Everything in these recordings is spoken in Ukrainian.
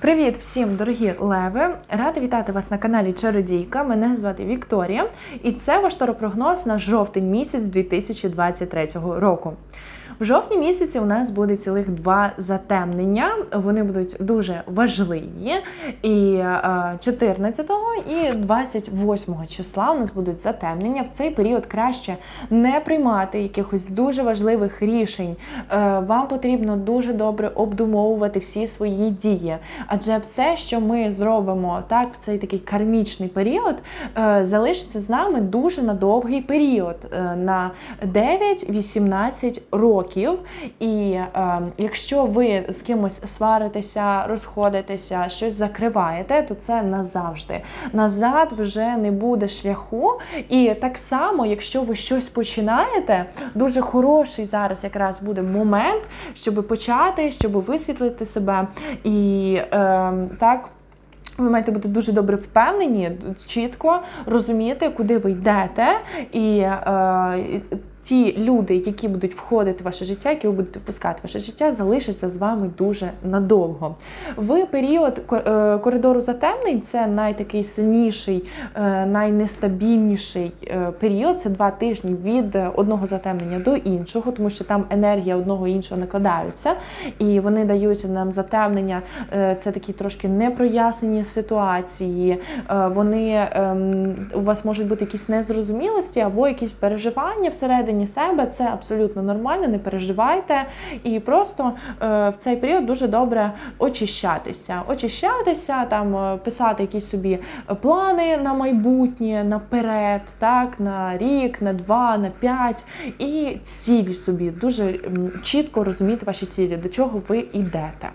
Привіт всім, дорогі леви! Рада вітати вас на каналі Чародійка. Мене звати Вікторія, і це ваш таропрогноз на жовтень місяць 2023 року. В жовтні місяці у нас буде цілих два затемнення. Вони будуть дуже важливі. І е, 14 і 28 числа у нас будуть затемнення. В цей період краще не приймати якихось дуже важливих рішень. Е, Вам потрібно дуже добре обдумовувати всі свої дії. Адже все, що ми зробимо так в цей такий кармічний період, е, залишиться з нами дуже на довгий період е, на 9-18 років. І е, якщо ви з кимось сваритеся, розходитеся, щось закриваєте, то це назавжди. Назад вже не буде шляху. І так само, якщо ви щось починаєте, дуже хороший зараз якраз буде момент, щоб почати, щоб висвітлити себе і е, так. Ви маєте бути дуже добре впевнені, чітко розуміти, куди ви йдете, і е, ті люди, які будуть входити в ваше життя, які ви будете впускати в ваше життя, залишаться з вами дуже надовго. В період е, коридору затемнень це найтакий сильніший, е, найнестабільніший е, період. Це два тижні від одного затемнення до іншого, тому що там енергія одного і іншого накладаються, і вони дають нам затемнення. Це такі трошки непрояснені ситуації. Вони ем, у вас можуть бути якісь незрозумілості або якісь переживання всередині себе. Це абсолютно нормально, не переживайте. І просто в цей період дуже добре очищатися. Очищатися, там писати якісь собі плани на майбутнє, наперед, так, на рік, на два, на п'ять. І цілі собі дуже чітко розуміти ваші цілі, до чого ви йдете.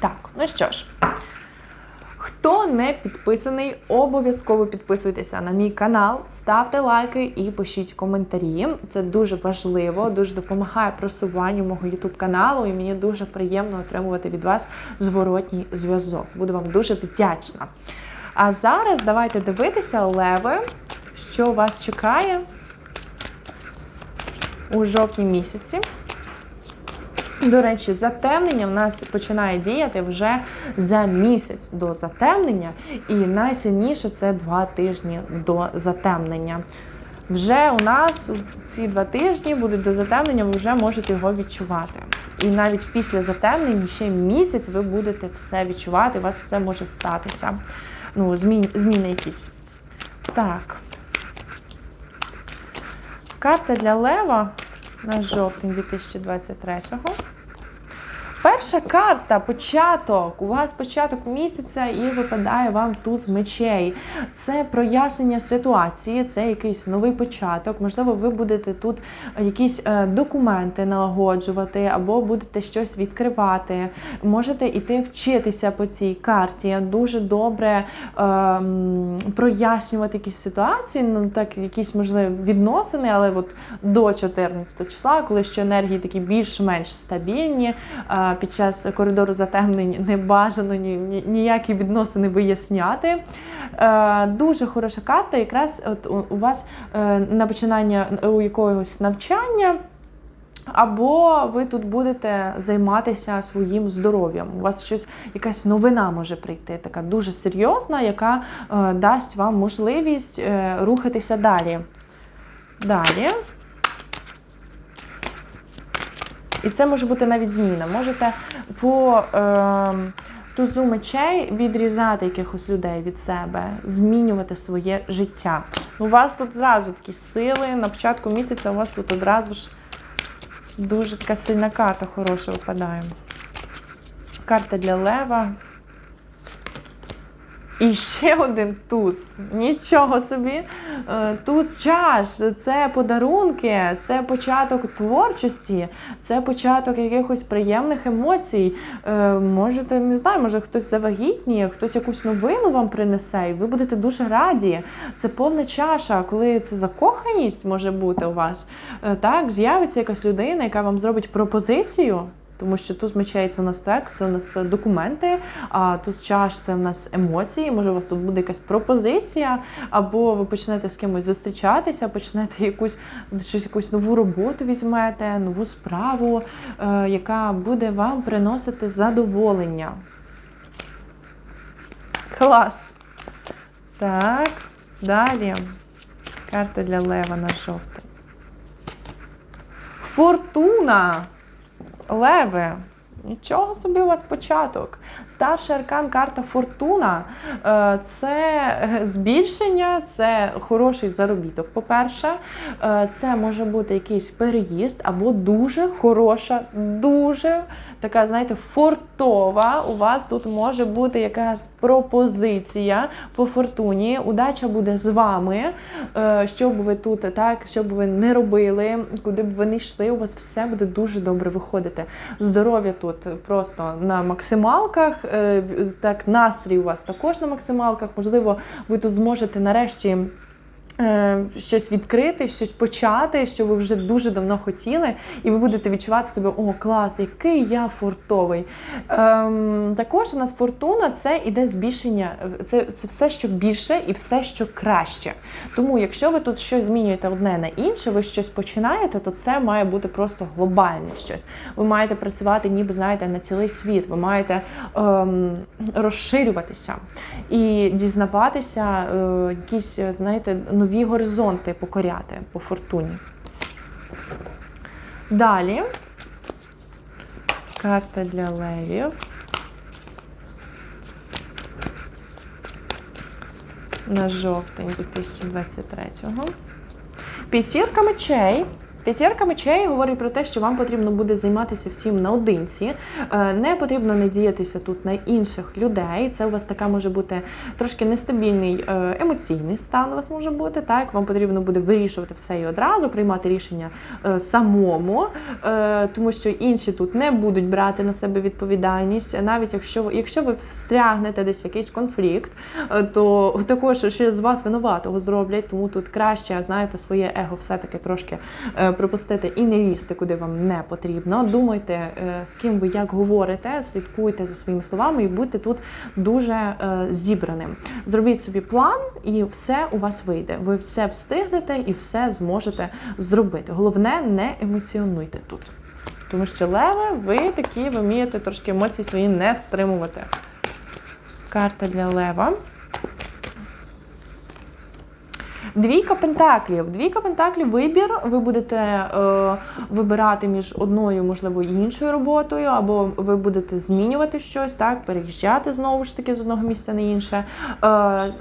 Так, ну що ж. Хто не підписаний, обов'язково підписуйтеся на мій канал, ставте лайки і пишіть коментарі. Це дуже важливо, дуже допомагає просуванню мого YouTube каналу, і мені дуже приємно отримувати від вас зворотній зв'язок. Буду вам дуже вдячна. А зараз давайте дивитися, леви, що вас чекає у жовтні місяці. До речі, затемнення в нас починає діяти вже за місяць до затемнення, і найсильніше це два тижні до затемнення. Вже у нас ці два тижні будуть до затемнення, ви вже можете його відчувати. І навіть після затемнення ще місяць ви будете все відчувати, у вас все може статися. Ну, змін, зміни якісь. Так. Карта для Лева на жовтень 2023-го. Перша карта початок. У вас початок місяця і випадає вам туз мечей. Це прояснення ситуації, це якийсь новий початок. Можливо, ви будете тут якісь е, документи налагоджувати, або будете щось відкривати. Можете йти вчитися по цій карті. Дуже добре е, прояснювати якісь ситуації, ну так, якісь можливі відносини, але от до 14 числа, коли ще енергії такі більш-менш стабільні. Е, під час коридору затемнень не бажано ніякі відносини виясняти. Е, дуже хороша карта, якраз от у вас е, на починання у якогось навчання. Або ви тут будете займатися своїм здоров'ям. У вас щось, якась новина може прийти, така дуже серйозна, яка е, дасть вам можливість е, рухатися далі. Далі. І це може бути навіть зміна. Можете по е, тузу мечей відрізати якихось людей від себе, змінювати своє життя. У вас тут зразу такі сили. На початку місяця у вас тут одразу ж дуже така сильна карта хороша випадає. Карта для лева. І ще один туз. Нічого собі. Е, туз чаш це подарунки, це початок творчості, це початок якихось приємних емоцій. Е, можете, не знаю, може хтось завагітніє, хтось якусь новину вам принесе, і ви будете дуже раді. Це повна чаша, коли це закоханість може бути у вас. Е, так, з'явиться якась людина, яка вам зробить пропозицію. Тому що мечей це у нас так, це у нас документи, а туз чаш це у нас емоції. Може, у вас тут буде якась пропозиція, або ви почнете з кимось зустрічатися, почнете якусь щось, якусь нову роботу візьмете, нову справу, е, яка буде вам приносити задоволення. Клас. Так, далі. Карта для лева на жовтий. Фортуна! Леве. Нічого собі у вас початок. Старший аркан карта Фортуна Е, це збільшення, це хороший заробіток. По-перше, Е, це може бути якийсь переїзд або дуже хороша, дуже така, знаєте, фортова. У вас тут може бути якась пропозиція по фортуні. Удача буде з вами. Е, Що б ви тут так, що б ви не робили, куди б ви не йшли, у вас все буде дуже добре виходити. Здоров'я тут просто на максималках. е, Так, настрій у вас також на максималках. Можливо, ви тут зможете нарешті. Е, Щось відкрити, щось почати, що ви вже дуже давно хотіли, і ви будете відчувати себе, о, клас, який я фортовий. Ем, також у нас фортуна це іде збільшення, це, це все, що більше і все, що краще. Тому, якщо ви тут щось змінюєте одне на інше, ви щось починаєте, то це має бути просто глобальне щось. Ви маєте працювати, ніби знаєте, на цілий світ. Ви маєте ем, розширюватися і дізнаватися е, якісь, знаєте, нові горизонти покоряти по фортуні. Далі карта для левів. На жовтень 2023-го. П'ятірка мечей. П'ятірка мечей говорить про те, що вам потрібно буде займатися всім наодинці. Е, Не потрібно надіятися тут на інших людей. Це у вас така може бути трошки нестабільний е, емоційний стан. У вас може бути так. Вам потрібно буде вирішувати все і одразу, приймати рішення е, самому, тому що інші тут не будуть брати на себе відповідальність. Навіть якщо якщо ви встрягнете десь в якийсь конфлікт, то також ще з вас винуватого зроблять. Тому тут краще знаєте своє его все-таки трошки припустити і не лізти, куди вам не потрібно. Думайте, е, з ким ви як говорите, слідкуйте за своїми словами і будьте тут дуже е, зібраним. Зробіть собі план, і все у вас вийде. Ви все встигнете і все зможете зробити. Головне, не емоціонуйте тут. Тому що леве, ви такі, ви вмієте трошки емоції свої не стримувати. Карта для лева. Двійка пентаклів. Двійка пентаклів вибір. Ви будете е, вибирати між одною, можливо, іншою роботою, або ви будете змінювати щось, так, переїжджати знову ж таки з одного місця на інше. Е,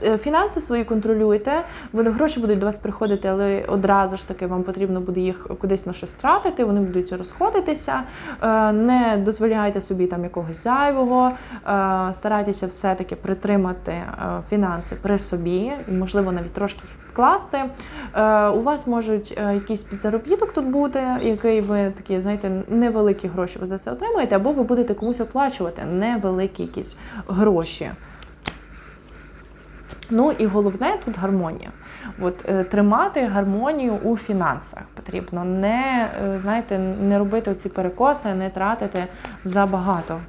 е, фінанси свої контролюйте. Вони гроші будуть до вас приходити, але одразу ж таки вам потрібно буде їх кудись на щось тратити. Вони будуть розходитися. Е, не дозволяйте собі там якогось зайвого. Е, старайтеся все-таки притримати е, фінанси при собі, можливо, навіть трошки вкласти. Е, у вас можуть е, якийсь підзаробіток тут бути, який ви такі, знаєте, невеликі гроші ви за це отримаєте, або ви будете комусь оплачувати невеликі якісь гроші. Ну і головне тут гармонія. От е, тримати гармонію у фінансах потрібно. Не знаєте, не робити ці перекоси, не тратити забагато.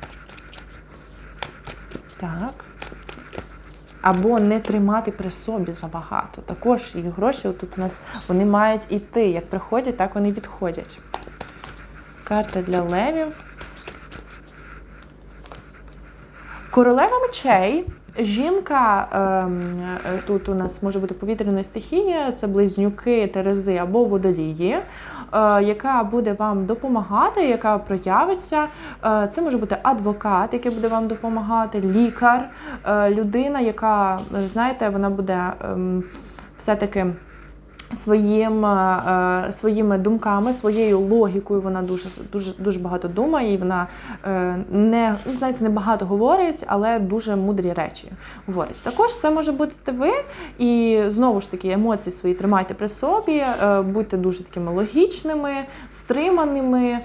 Так. Або не тримати при собі забагато. Також їх гроші тут у нас вони мають іти. Як приходять, так вони відходять. Карта для левів. Королева мечей. Жінка ем, е, тут у нас може бути повітряна стихія, це близнюки, терези або водолії, яка буде вам допомагати, яка проявиться. Е, це може бути адвокат, який буде вам допомагати, лікар, е, людина, яка, е, знаєте, вона буде ем, все-таки своїм, е, е, своїми думками, своєю логікою вона дуже дуже дуже багато думає, і вона е, не ну, знаєте, не багато говорить, але дуже мудрі речі говорить. Також це може бути ви, і знову ж таки емоції свої тримайте при собі, будьте дуже такими логічними, стриманими,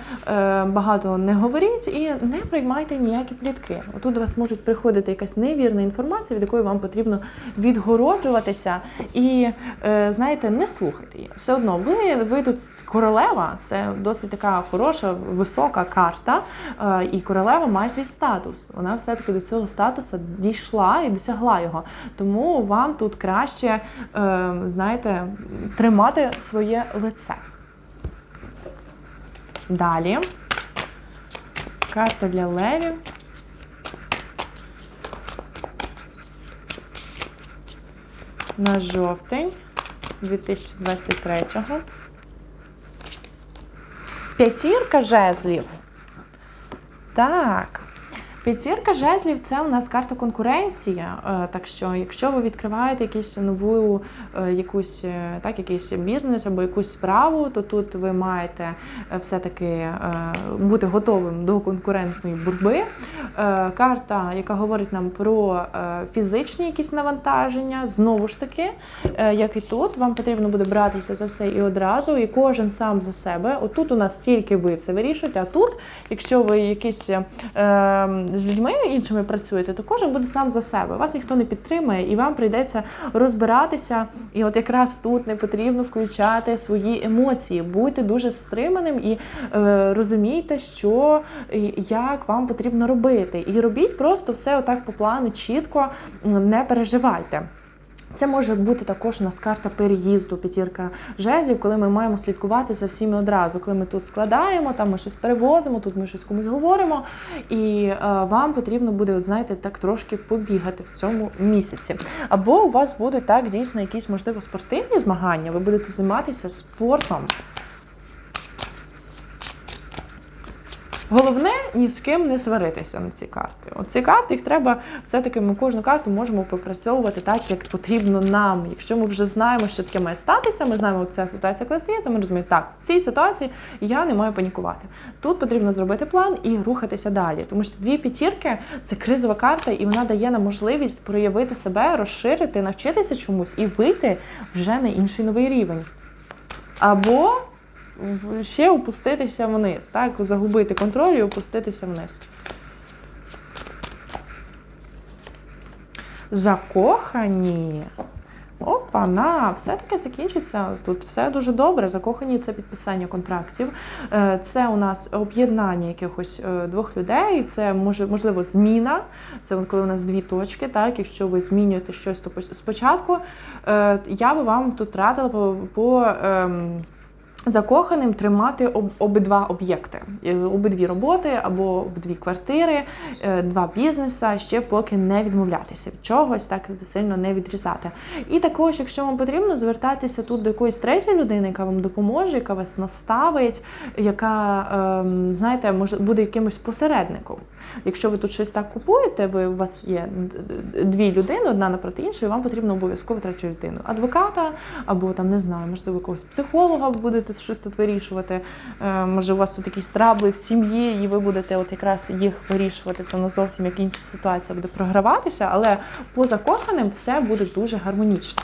багато не говоріть і не приймайте ніякі плітки. Отут до вас можуть приходити якась невірна інформація, від якої вам потрібно відгороджуватися і знаєте, не слухайте її. Все одно ви, ви тут королева, це досить така хороша, висока карта. е, І королева має свій статус. Вона все-таки до цього статусу дійшла і досягла його. Тому вам тут краще, е, знаєте, тримати своє лице. Далі. Карта для левів. на жовтень 2023. П'ятірка жезлів. Так. П'ятірка жезлів це у нас карта конкуренція. Е, Так що, якщо ви відкриваєте якусь нову е, якусь е, так, якийсь бізнес або якусь справу, то тут ви маєте все-таки бути готовим до конкурентної боротьби. Карта, яка говорить нам про фізичні якісь навантаження, знову ж таки, як і тут, вам потрібно буде братися за все і одразу, і кожен сам за себе. Отут у нас тільки ви все вирішуєте, а тут, якщо ви якісь з людьми іншими працюєте, то кожен буде сам за себе. Вас ніхто не підтримає, і вам прийдеться розбиратися. І от якраз тут не потрібно включати свої емоції. Будьте дуже стриманим і е, розумійте, що і як вам потрібно робити. І робіть просто все отак по плану, чітко, не переживайте. Це може бути також у нас карта переїзду, п'ятірка жезів, коли ми маємо слідкувати за всіми одразу. Коли ми тут складаємо, там ми щось перевозимо, тут ми щось комусь говоримо, і е, вам потрібно буде, от знаєте, так трошки побігати в цьому місяці. Або у вас будуть так дійсно якісь можливо спортивні змагання, ви будете займатися спортом. Головне ні з ким не сваритися на ці карти. От ці карти їх треба все-таки ми кожну карту можемо попрацьовувати так, як потрібно нам. Якщо ми вже знаємо, що таке має статися, ми знаємо, як ця ситуація коли стається, ми розуміємо, так, в цій ситуації я не маю панікувати. Тут потрібно зробити план і рухатися далі. Тому що дві п'ятірки це кризова карта, і вона дає нам можливість проявити себе, розширити, навчитися чомусь і вийти вже на інший новий рівень. Або ще опуститися вниз, так? Загубити контроль і опуститися вниз. Закохані. Опа-на, все-таки закінчиться. Тут все дуже добре. Закохані це підписання контрактів. Е, Це у нас об'єднання якихось е, двох людей. Це може можливо зміна. Це коли у нас дві точки. Так, якщо ви змінюєте щось, то спочатку е, я би вам тут радила по. по ем, Закоханим тримати об, обидва об'єкти, Е, обидві роботи або обидві квартири, е, два бізнеса, ще поки не відмовлятися від чогось, так сильно не відрізати. І також, якщо вам потрібно, звертатися тут до якоїсь третьої людини, яка вам допоможе, яка вас наставить, яка, ем, знаєте, може буде якимось посередником. Якщо ви тут щось так купуєте, ви у вас є дві людини, одна напроти іншої, вам потрібно обов'язково третю людину. Адвоката або там не знаю, можливо, якогось психолога ви щось тут вирішувати. Е, може, у вас тут якісь трабли в сім'ї, і ви будете от якраз їх вирішувати. Це не зовсім як інша ситуація буде програватися, але по закоханим все буде дуже гармонічно.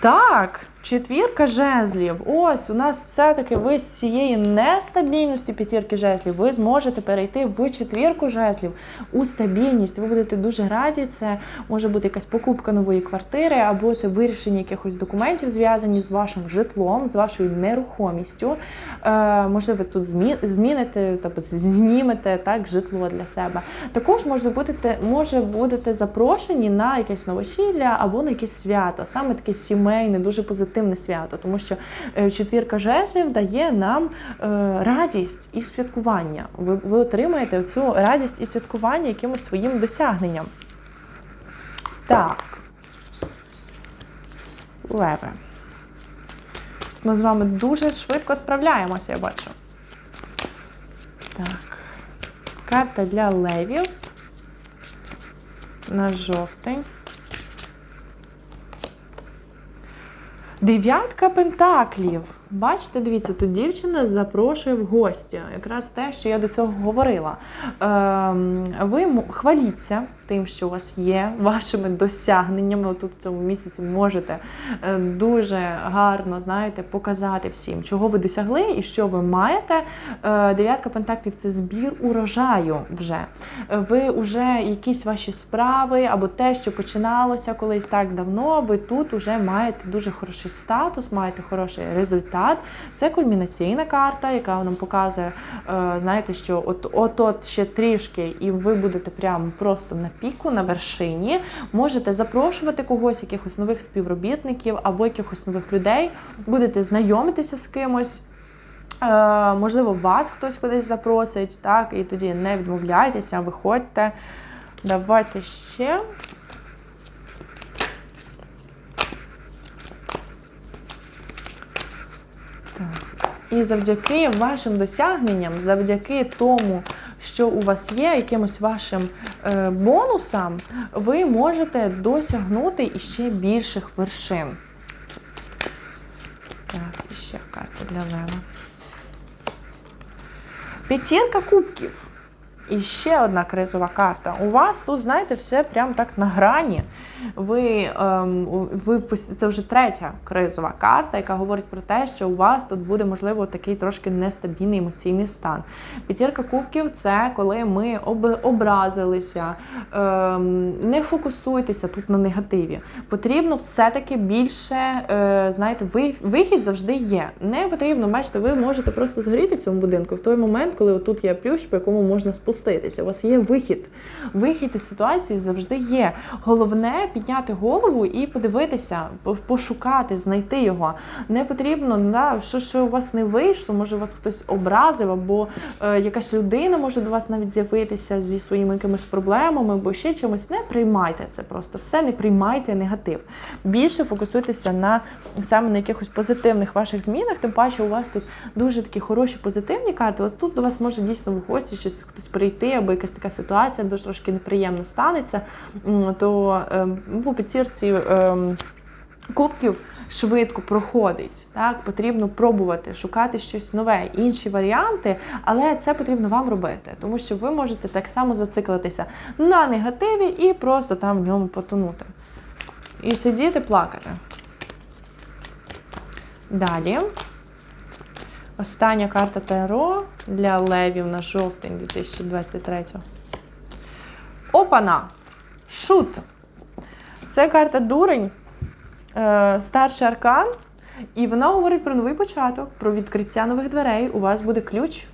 Так, четвірка жезлів. Ось у нас все-таки ви з цієї нестабільності п'ятірки жезлів ви зможете перейти в четвірку жезлів у стабільність. Ви будете дуже раді. Це може бути якась покупка нової квартири, або це вирішення якихось документів, зв'язані з вашим житлом, з вашою нерухомістю. Е, можливо, тут змі... зміните, тобто знімете так житло для себе. Також може бути може будете запрошені на якесь новосілля або на якесь свято, саме таке сімейне, дуже позитивне свято, тому що е, четвірка жезлів дає нам е, радість і святкування. Ви, ви отримаєте цю радість і святкування якимось своїм досягненням. Так. Леве. Ми з вами дуже швидко справляємося, я бачу. Так. Карта для левів. На жовтень. Дев'ятка пентаклів. Бачите, дивіться, тут дівчина запрошує в гості. Якраз те, що я до цього говорила. Ем, ви хваліться тим, що у вас є, вашими досягненнями. Тут в цьому місяці можете е, дуже гарно знаєте, показати всім, чого ви досягли і що ви маєте. Е, Дев'ятка пентаклів це збір урожаю вже. Е, Ви вже якісь ваші справи або те, що починалося колись так давно, ви тут вже маєте дуже хороший статус, маєте хороший результат. Це кульмінаційна карта, яка нам показує, знаєте, що от от, от ще трішки, і ви будете прямо просто на піку, на вершині. Можете запрошувати когось, якихось нових співробітників або якихось нових людей, будете знайомитися з кимось. Е, можливо, вас хтось кудись запросить, так, і тоді не відмовляйтеся, виходьте. Давайте ще. Так. І завдяки вашим досягненням, завдяки тому, що у вас є, якимось вашим е, бонусам, ви можете досягнути іще більших вершин. Так, іще карта для Лева. П'ятірка кубків. І ще одна кризова карта. У вас тут, знаєте, все прям так на грані. Ви, ем, ви це вже третя кризова карта, яка говорить про те, що у вас тут буде можливо такий трошки нестабільний емоційний стан. П'ятірка кубків це коли ми об, образилися. Ем, не фокусуйтеся тут на негативі. Потрібно все-таки більше, е, знаєте, ви, вихід завжди є. Не потрібно, бачите, ви можете просто згоріти в цьому будинку в той момент, коли тут є плющ, по якому можна спуститися. У вас є вихід. Вихід із ситуації завжди є. Головне підняти голову і подивитися, пошукати, знайти його. Не потрібно, да, що що у вас не вийшло, може вас хтось образив, або е, якась людина може до вас навіть з'явитися зі своїми якимись проблемами, або ще чимось. Не приймайте це просто. Все не приймайте негатив. Більше фокусуйтеся на саме на якихось позитивних ваших змінах. Тим паче, у вас тут дуже такі хороші позитивні карти. От тут до вас може дійсно в гості щось хтось прийти, або якась така ситуація дуже трошки неприємно станеться. То ем, по п'ятірці ем, кубків швидко проходить. Так, Потрібно пробувати шукати щось нове, інші варіанти, але це потрібно вам робити, тому що ви можете так само зациклитися на негативі і просто там в ньому потонути. І сидіти, плакати. Далі. Остання карта Таро для левів на жовтень 2023. Опана! Шут! Це карта дурень, е, старший аркан, і вона говорить про новий початок, про відкриття нових дверей. У вас буде ключ,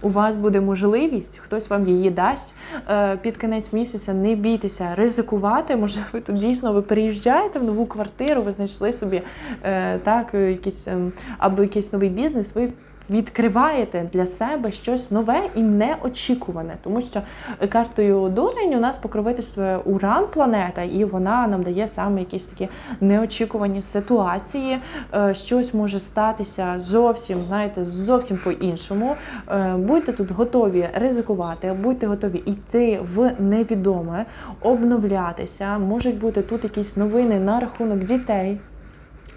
у вас буде можливість, хтось вам її дасть е, під кінець місяця. Не бійтеся, ризикувати. Може, ви тут дійсно ви переїжджаєте в нову квартиру, ви знайшли собі е, так, якийсь ем, або якийсь новий бізнес. ви відкриваєте для себе щось нове і неочікуване, тому що картою дурень у нас покровительствує уран планета, і вона нам дає саме якісь такі неочікувані ситуації. Е, щось може статися зовсім, знаєте, зовсім по-іншому. Е, будьте тут готові ризикувати, будьте готові йти в невідоме, обновлятися. Можуть бути тут якісь новини на рахунок дітей.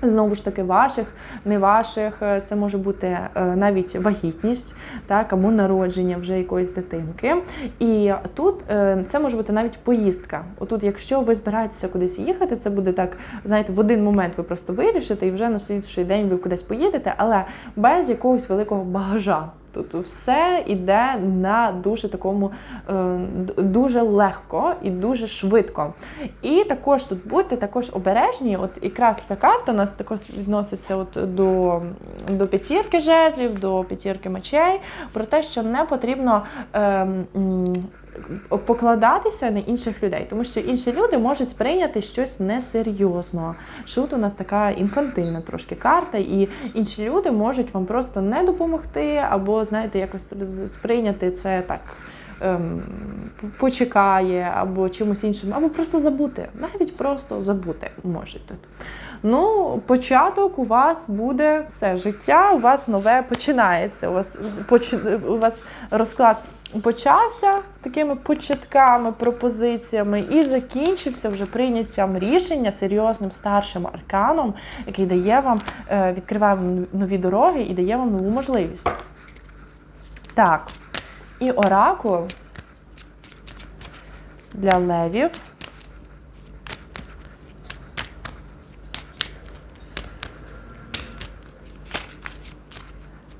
Знову ж таки, ваших, не ваших, е, це може бути е, навіть вагітність, так, або народження вже якоїсь дитинки. І тут е, це може бути навіть поїздка. Отут, якщо ви збираєтеся кудись їхати, це буде так, знаєте, в один момент ви просто вирішите, і вже на слідчий день ви кудись поїдете, але без якогось великого багажа. Тобто все йде на дуже такому е, дуже легко і дуже швидко. І також тут будьте також обережні. От якраз ця карта у нас також відноситься от до до п'ятірки жезлів, до п'ятірки мечей, про те, що не потрібно. Е, покладатися на інших людей, тому що інші люди можуть сприйняти щось несерйозно. Шут у нас така інфантильна трошки карта, і інші люди можуть вам просто не допомогти, або, знаєте, якось сприйняти це так. Ем, почекає, або чимось іншим, або просто забути. Навіть просто забути можуть тут. Ну, початок у вас буде все життя, у вас нове починається. У вас у вас розклад почався такими початками, пропозиціями і закінчився вже прийняттям рішення серйозним старшим арканом, який дає вам, е, відкриває вам нові дороги і дає вам нову можливість. Так, і оракул для левів.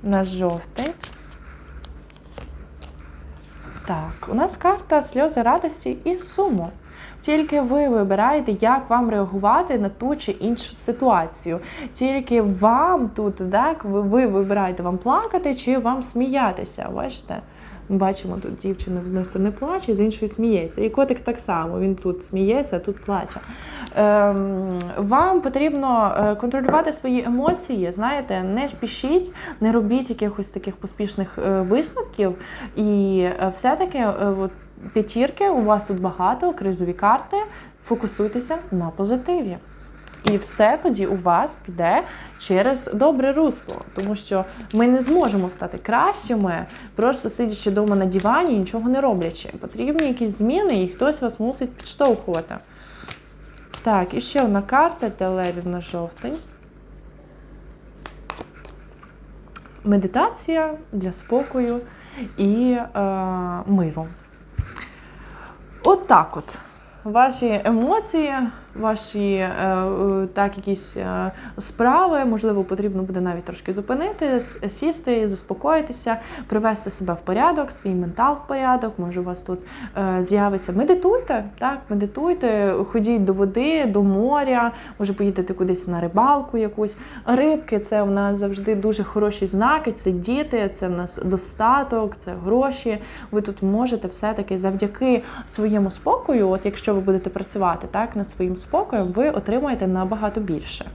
На жовтий. Так, у нас карта сльози радості і суму. Тільки ви вибираєте, як вам реагувати на ту чи іншу ситуацію. Тільки вам тут, так, ви, ви вибираєте вам плакати чи вам сміятися. Бачите? Ми бачимо, тут дівчина з одної сторони плаче, з іншої сміється. І котик так само, він тут сміється, а тут плаче. Ем, вам потрібно е, контролювати свої емоції, знаєте, не спішіть, не робіть якихось таких поспішних е, висновків. І е, все-таки п'ятірки у вас тут багато, кризові карти. Фокусуйтеся на позитиві. І все тоді у вас піде через добре русло, тому що ми не зможемо стати кращими, просто сидячи вдома на дивані нічого не роблячи. Потрібні якісь зміни, і хтось вас мусить підштовхувати. Так, і ще одна карта для левів на жовтень. Медитація для спокою і е, миру. От так от. Ваші емоції, ваші е, е, так, якісь е, справи, можливо, потрібно буде навіть трошки зупинити, сісти, заспокоїтися, привести себе в порядок, свій ментал в порядок. Може, у вас тут з'явиться. Медитуйте, так, медитуйте, ходіть до води, до моря, може поїдете кудись на рибалку якусь. Рибки це у нас завжди дуже хороші знаки. Це діти, це в нас достаток, це гроші. Ви тут можете все-таки завдяки своєму спокою, от якщо ви будете працювати так над своїм спокоєм, ви отримаєте набагато більше.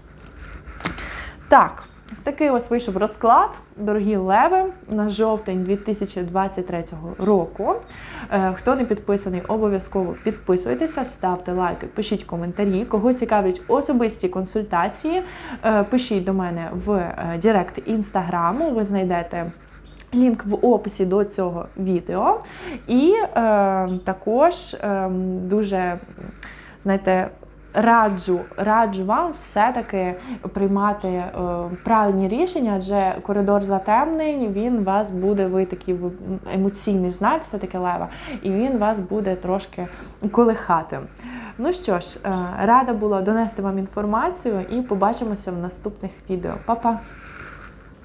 Так, ось такий ось вийшов розклад, дорогі леви, на жовтень 2023 року. Е, Хто не підписаний, обов'язково підписуйтеся, ставте лайки, пишіть коментарі. Кого цікавлять особисті консультації, е, пишіть до мене в е, Директ інстаграму. Ви знайдете. Лінк в описі до цього відео. І е, також е, дуже, знаєте, раджу, раджу вам все-таки приймати е, правильні рішення, адже коридор затемнень, він вас буде, ви такий емоційний знак, все-таки лева, і він вас буде трошки колихати. Ну що ж, е, рада була донести вам інформацію і побачимося в наступних відео. Па-па!